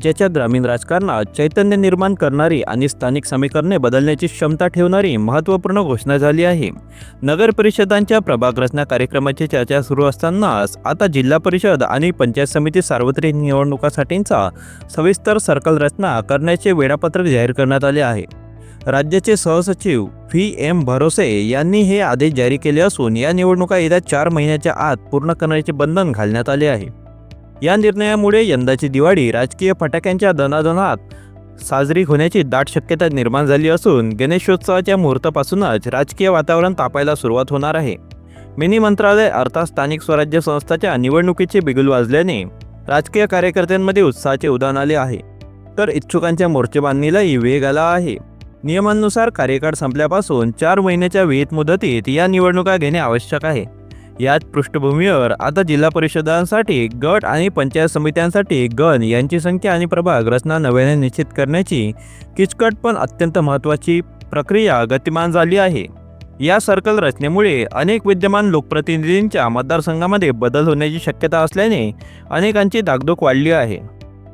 राज्याच्या ग्रामीण राजकारणात चैतन्य निर्माण करणारी आणि स्थानिक समीकरणे बदलण्याची क्षमता ठेवणारी महत्त्वपूर्ण घोषणा झाली आहे. नगर परिषदांच्या प्रभाग रचना कार्यक्रमाची चर्चा सुरू असतानाच आता जिल्हा परिषद आणि पंचायत समिती सार्वत्रिक निवडणुकासाठींचा सविस्तर सर्कल रचना करण्याचे वेळापत्रक जाहीर करण्यात आले आहे. राज्याचे सहसचिव व्ही. एम. भरोसे यांनी हे आदेश जारी केले असून या निवडणुका येत्या चार महिन्याच्या आत पूर्ण करण्याचे बंधन घालण्यात आले आहे. या निर्णयामुळे यंदाची दिवाळी राजकीय फटाक्यांच्या दनादनात साजरी होण्याची दाट शक्यता निर्माण झाली असून गणेशोत्सवाच्या मुहूर्तापासूनच राजकीय वातावरण तापायला सुरुवात होणार आहे. मिनी मंत्रालय अर्थात स्थानिक स्वराज्य संस्थाच्या निवडणुकीचे बिगुल वाजल्याने राजकीय कार्यकर्त्यांमध्ये उत्साहाचे उदाहरण आले आहे. तर इच्छुकांच्या मोर्चेबांधणीलाही वेग आला आहे. नियमांनुसार कार्यकाळ संपल्यापासून चार महिन्याच्या वेळेत मुदतीत या निवडणुका घेणे आवश्यक आहे. याच पृष्ठभूमीवर आता जिल्हा परिषदांसाठी गट आणि पंचायत समित्यांसाठी गण यांची संख्या आणि प्रभाग रचना नव्याने निश्चित करण्याची किचकट पण अत्यंत महत्त्वाची प्रक्रिया गतिमान झाली आहे. या सर्कल रचनेमुळे अनेक विद्यमान लोकप्रतिनिधींच्या मतदारसंघामध्ये बदल होण्याची शक्यता असल्याने अनेकांची दागदोग वाढली आहे.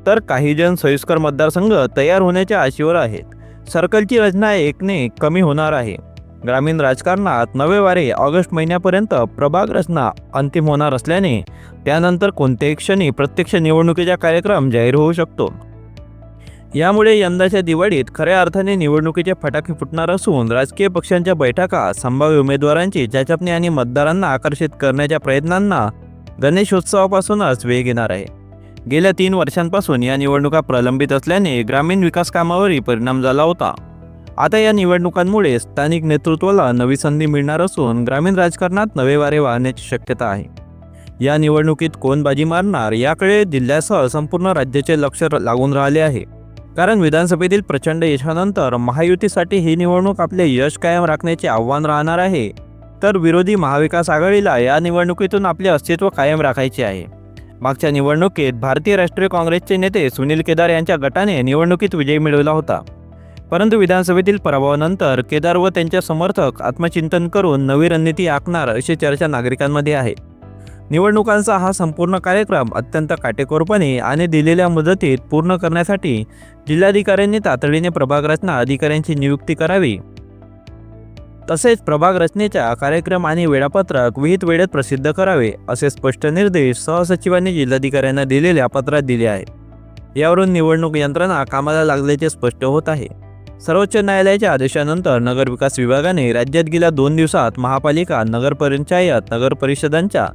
तर काही जण सोयीस्कर मतदारसंघ तयार होण्याच्या आशेवर आहेत. सर्कलची रचना एकने कमी होणार आहे. ग्रामीण राजकारणात नवे वारे ऑगस्ट महिन्यापर्यंत प्रभाग रचना अंतिम होणार असल्याने त्यानंतर कोणत्याही क्षणी प्रत्यक्ष निवडणुकीचा कार्यक्रम जाहीर होऊ शकतो. यामुळे यंदाच्या दिवाळीत खऱ्या अर्थाने निवडणुकीचे फटाके फुटणार असून राजकीय पक्षांच्या बैठका संभाव्य उमेदवारांची चाचपणी आणि मतदारांना आकर्षित करण्याच्या प्रयत्नांना गणेशोत्सवापासूनच वेग येणार आहे. गेल्या तीन वर्षांपासून या निवडणुका प्रलंबित असल्याने ग्रामीण विकास कामावरही परिणाम झाला होता. आता या निवडणुकांमुळे स्थानिक नेतृत्वाला नवी संधी मिळणार असून ग्रामीण राजकारणात नवे वारे वाहण्याची शक्यता आहे. या निवडणुकीत कोण बाजी मारणार याकडे जिल्ह्यासह संपूर्ण राज्याचे लक्ष लागून राहिले आहे. कारण विधानसभेतील प्रचंड यशानंतर महायुतीसाठी ही निवडणूक आपले यश कायम राखण्याचे आव्हान राहणार आहे. तर विरोधी महाविकास आघाडीला या निवडणुकीतून आपले अस्तित्व कायम राखायचे आहे. मागच्या निवडणुकीत भारतीय राष्ट्रीय काँग्रेसचे नेते सुनील केदार यांच्या गटाने निवडणुकीत विजय मिळवला होता. परंतु विधानसभेतील पराभवानंतर केदार व त्यांच्या समर्थक आत्मचिंतन करून नवी रणनीती आखणार अशी चर्चा नागरिकांमध्ये आहे. निवडणुकांचा हा संपूर्ण कार्यक्रम अत्यंत काटेकोरपणे आणि दिलेल्या मुदतीत पूर्ण करण्यासाठी जिल्हाधिकाऱ्यांनी तातडीने प्रभाग रचना अधिकाऱ्यांची नियुक्ती करावी. तसेच प्रभाग रचनेच्या कार्यक्रम आणि वेळापत्रक विहित वेळेत प्रसिद्ध करावे असे स्पष्ट निर्देश सहसचिवांनी जिल्हाधिकाऱ्यांना दिलेल्या पत्रात दिले आहेत. यावरून निवडणूक यंत्रणा कामाला लागल्याचे स्पष्ट होत आहे. सर्वोच्च न्यायालयाच्या आदेशानंतर नगरविकास विभागाने राज्यात गेल्या दोन दिवसात महापालिका नगरपंचायत नगर परिषदांच्या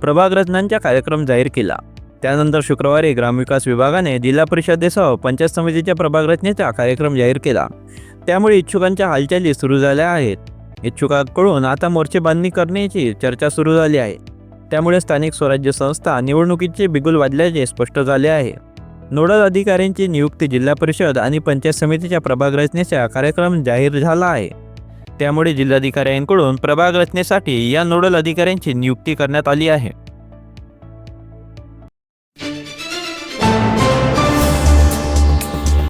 प्रभाग रचनांचा कार्यक्रम जाहीर केला. त्यानंतर शुक्रवारी ग्रामविकास विभागाने जिल्हा परिषदेसह पंचायत समितीच्या प्रभाग रचनेचा कार्यक्रम जाहीर केला. त्यामुळे इच्छुकांच्या हालचाली सुरू झाल्या आहेत. इच्छुकांकडून आता मोर्चे बांधणी करण्याची चर्चा सुरू झाली आहे. त्यामुळे स्थानिक स्वराज्य संस्था निवडणुकीचे बिगुल वाजल्याचे स्पष्ट झाले आहे. नोडल अधिकाऱ्यांची नियुक्ती जिल्हा परिषद आणि पंचायत समितीच्या प्रभाग रचनेचा कार्यक्रम जाहीर झाला आहे. त्यामुळे जिल्हाधिकाऱ्यांकडून प्रभाग रचनेसाठी या नोडल अधिकाऱ्यांची नियुक्ती करण्यात आली आहे.